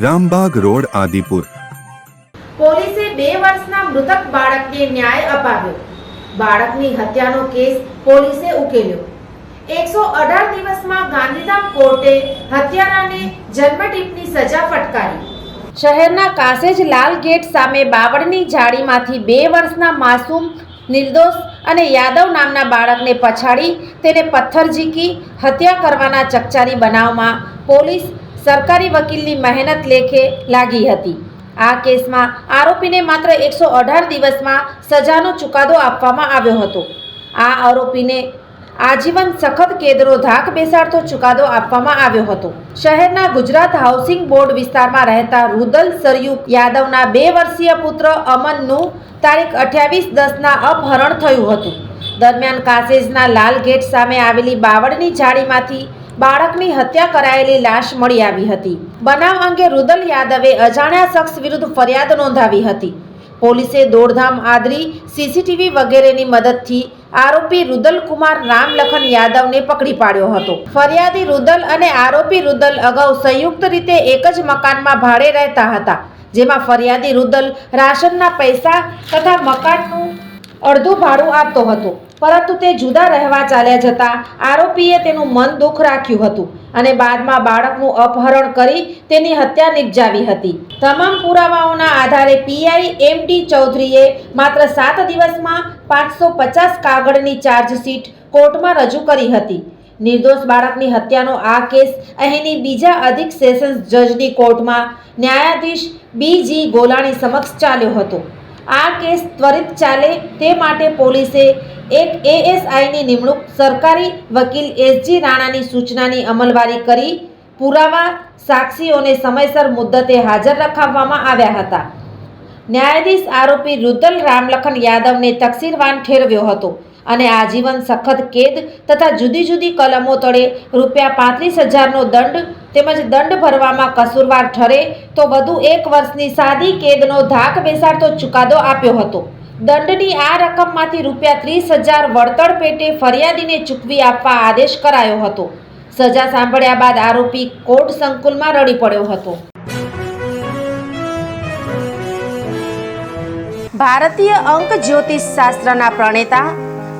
Rambag road, Adipur. પોલીસે બે વર્ષના મૃતક બાળકને ન્યાય અપાવ્યો. બાળકની હત્યાનો કેસ પોલીસે ઉકેલ્યો. એકસો અઢાર દિવસમાં ગાંધીધામ કોર્ટે હત્યારાને જન્મટીપની સજા ફટકારી. શહેરના કાસેજ લાલ ગેટ સામે બાવળની જાળીમાંથી બે વર્ષના માસૂમ નિર્દોષ અને યાદવ નામના બાળકને પછાડી તેને પથ્થર ઝીકી હત્યા કરવાના ચકચારી બનાવમાં પોલીસ સરકારી વકીલની મહેનત લેખે લાગી હતી. આ કેસમાં આરોપીને માત્ર એકસો અઢાર દિવસમાં સજાનો ચુકાદો આપવામાં આવ્યો હતો. આ આરોપીને આજીવન સખત કેદનો ધાક બેસાડતો ચુકાદો આપવામાં આવ્યો હતો. શહેરના ગુજરાત હાઉસિંગ બોર્ડ વિસ્તારમાં રહેતા રુદલ સરયુ યાદવના બે વર્ષીય પુત્ર અમનનું તારીખ અઠ્યાવીસ દસના અપહરણ થયું હતું. દરમિયાન કાસેજના લાલ ગેટ સામે આવેલી બાવળની જાળીમાંથી બાળકની હત્યા કરાયેલી લાશ મળી આવી હતી. બનાવ અંગે રુદલ યાદવે અજાણ્યા શખ્સ વિરુદ્ધ ફરિયાદ નોંધાવી હતી. પોલીસે દોડધામ આદરી, સીસીટીવી વગેરેની મદદથી આરોપી રુદલ કુમાર રામલખન યાદવને પકડી પાડ્યો હતો. ફરિયાદી રુદલ અને આરોપી રુદલ અગાઉ સંયુક્ત રીતે એક જ મકાનમાં ભાડે રહેતા હતા, જેમાં ફરિયાદી રુદલ રાશનના પૈસા તથા મકાનનું અડધું ભાડું આપતો હતો. પરંતુ તે જુદા રહેવા ચાલ્યા જતા આરોપીએ તેનું મન દુઃખ રાખ્યું હતું અને બાદમાં બાળકનું અપહરણ કરી તેની હત્યા નિપજાવી હતી. તમામ પુરાવાઓના આધારે પીઆઈ એમ ડી ચૌધરીએ માત્ર સાત દિવસમાં પાંચસો પચાસ કાગળની ચાર્જશીટ કોર્ટમાં રજૂ કરી હતી. નિર્દોષ બાળકની હત્યાનો આ કેસ અહીંની બીજા અધિક સેશન્સ જજની કોર્ટમાં ન્યાયાધીશ બી જી ગોલાણી સમક્ષ ચાલ્યો હતો. આ કેસ ત્વરિત ચાલે તે માટે પોલીસે એક એએસઆઈની નિમણૂક સરકારી વકીલ એસજી રાણાની સૂચનાની અમલવારી કરી પુરાવા સાક્ષીઓને સમયસર મુદ્દતે હાજર રખાવવામાં આવ્યા હતા. ન્યાયાધીશ આરોપી રુદલ રામલખન યાદવને તકસીરવાન ઠેરવ્યો હતો. અને આજીવન સખત કેદ તથા જુદી જુદી કલમો તળે રૂપિયા પાંત્રીસ હજારનો દંડ તેમજ દંડ ભરવામાં કસૂરવાર ઠરે તો વધુ એક વર્ષની સાદી કેદનો ધાક બેસાડતો ચુકાદો આપ્યો હતો. દંડની આ રકમમાંથી રૂપિયા ત્રીસ હજાર વળતર પેટે ફરિયાદીને ચૂકવી આપવા આદેશ કરાયો હતો. સજા સાંભળ્યા બાદ આરોપી કોર્ટ સંકુલમાં રડી પડ્યો હતો. ભારતીય અંક જ્યોતિષ શાસ્ત્રના પ્રણેતા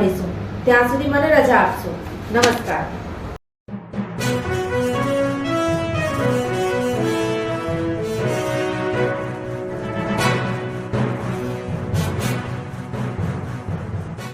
મળીશું. ત્યાં સુધી મને રજા આપશો. નમસ્કાર.